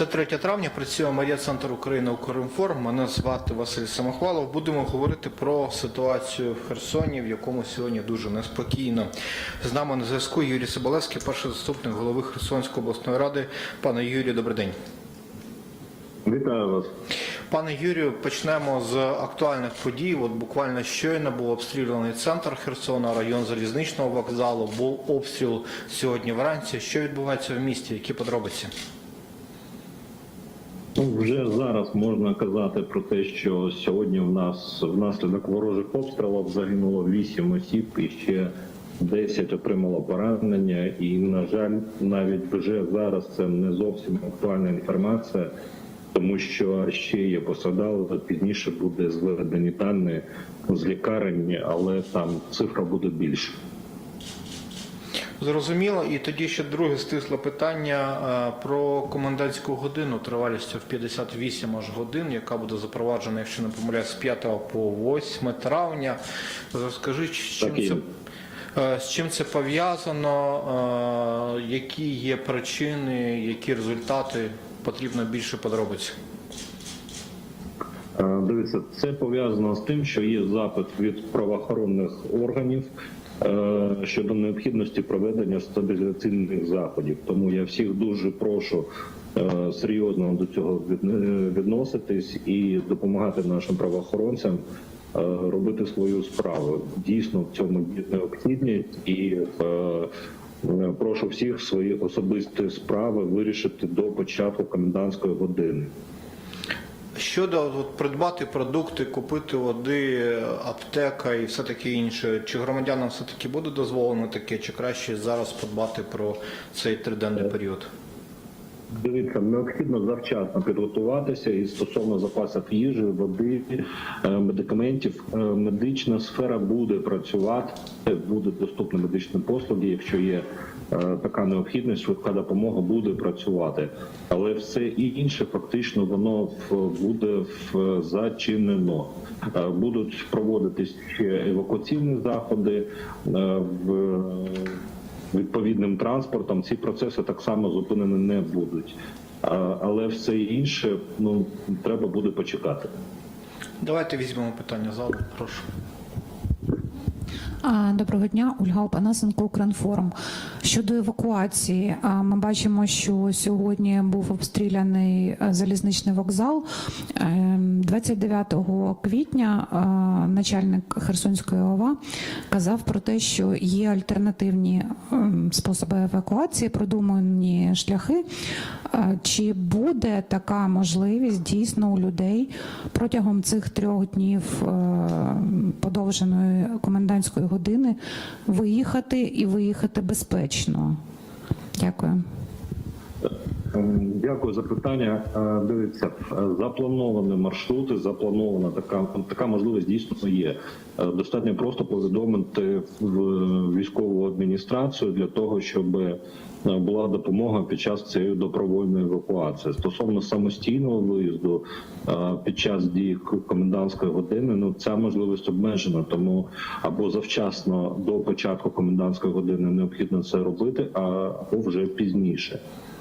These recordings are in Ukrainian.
Це 3 травня. Працює Марія Центр України Укрінформ. Мене звати Василь Самохвалов. Будемо говорити про ситуацію в Херсоні, в якому сьогодні дуже неспокійно. З нами на зв'язку Юрій Соболевський, перший заступник голови Херсонської обласної ради. Пане Юрію, добрий день. Вітаю вас. Пане Юрію, почнемо з актуальних подій. От буквально щойно був обстріляний центр Херсона, район залізничного вокзалу. Був обстріл сьогодні вранці. Що відбувається в місті? Які подробиці? Вже зараз можна казати про те, що сьогодні в нас внаслідок ворожих обстрілів загинуло 8 осіб і ще 10 отримало поранення. І, на жаль, навіть вже зараз це не зовсім актуальна інформація, тому що ще є постраждали. Пізніше буде зведені дані з лікарень, але там цифра буде більше. Зрозуміло. І тоді ще друге стисле питання е, про комендантську годину тривалістю в 58 аж годин, яка буде запроваджена, якщо не помиляюсь, з 5 по 8 травня. Розкажіть, з чим це. е, З чим це пов'язано, е, які є причини, які результати, потрібно більше подробиць. Е, Дивіться, це пов'язано з тим, що є запит від правоохоронних органів е, щодо необхідності проведення стабілізаційних заходів. Тому я всіх дуже прошу е, серйозно до цього відноситись і допомагати нашим правоохоронцям. Робити свою справу дійсно в цьому є необхідність і прошу всіх свої особисті справи вирішити до початку комендантської години. Щодо от, придбати продукти, купити води, аптека і все таке інше, чи громадянам все таки буде дозволено таке, чи краще зараз подбати про цей триденний період? Дивіться, необхідно завчасно підготуватися і стосовно запасів їжі, води, е, медикаментів. Е, Медична сфера буде працювати, буде доступні медичні послуги, якщо є е, така необхідність, швидка допомога буде працювати. Але все інше фактично воно буде зачинено. Будуть проводитись ще евакуаційні заходи в відповідним транспортом, ці процеси так само зупинені не будуть. Але все інше ну треба буде почекати. Давайте візьмемо питання залу, прошу. Доброго дня, Ольга Опанасенко, Укрінформ. Щодо евакуації, ми бачимо, що сьогодні був обстріляний залізничний вокзал. Ем, 29 квітня начальник Херсонської ОВА казав про те, що є альтернативні ем, способи евакуації, продумані шляхи. Чи буде така можливість дійсно у людей протягом цих трьох днів е, подовженої комендантської години виїхати і виїхати безпечно? Дякую. Дякую за питання. Е, Дивіться, е, заплановані маршрути, запланована така така можливість дійсно є. Е, Достатньо просто повідомити в військову адміністрацію для того, щоб була допомога під час цієї добровольної евакуації. Стосовно самостійного виїзду під час дії комендантської години, ну ця можливість обмежена, тому або завчасно до початку комендантської години необхідно це робити, або вже пізніше.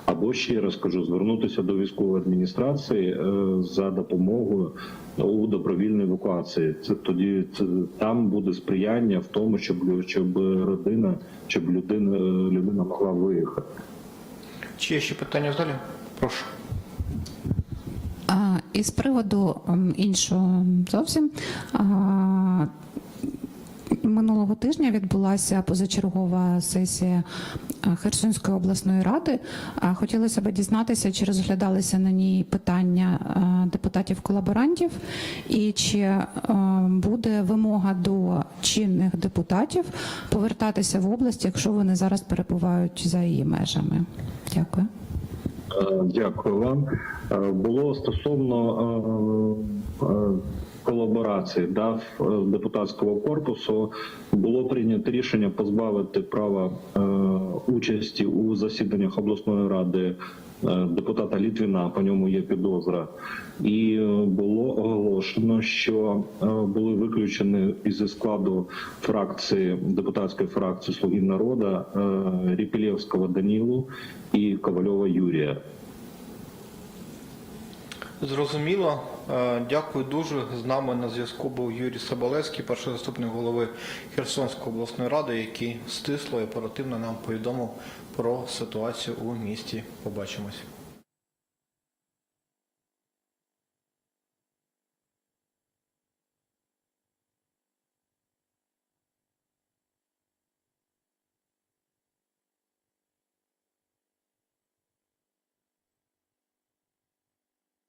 Або ще раз кажу, звернутися до військової адміністрації е, за допомогою у добровільній евакуації. Це тоді це, там буде сприяння в тому, щоб щоб родина, щоб людина людина могла виїхати. Чи є ще питання в залі? Прошу. А, І з приводу іншого зовсім. а, Минулого тижня відбулася позачергова сесія Херсонської обласної ради. Хотілося б дізнатися, чи розглядалися на ній питання депутатів-колаборантів, і чи буде вимога до чинних депутатів повертатися в область, якщо вони зараз перебувають за її межами. Дякую. Е, Дякую вам. Е, Було стосовно е, е, колаборації да, е, депутатського корпусу було прийнято рішення позбавити права е, участі у засіданнях обласної ради е, депутата Літвіна, по ньому є підозра, і було оголошено, що були виключені із складу фракції депутатської фракції Слуги народу Ріпілєвського Данілу і Ковальова Юрія. Зрозуміло. Е, Дякую дуже. З нами на зв'язку був Юрій Соболевський, перший заступник голови Херсонської обласної ради, який стисло і оперативно нам повідомив про ситуацію у місті. Побачимось.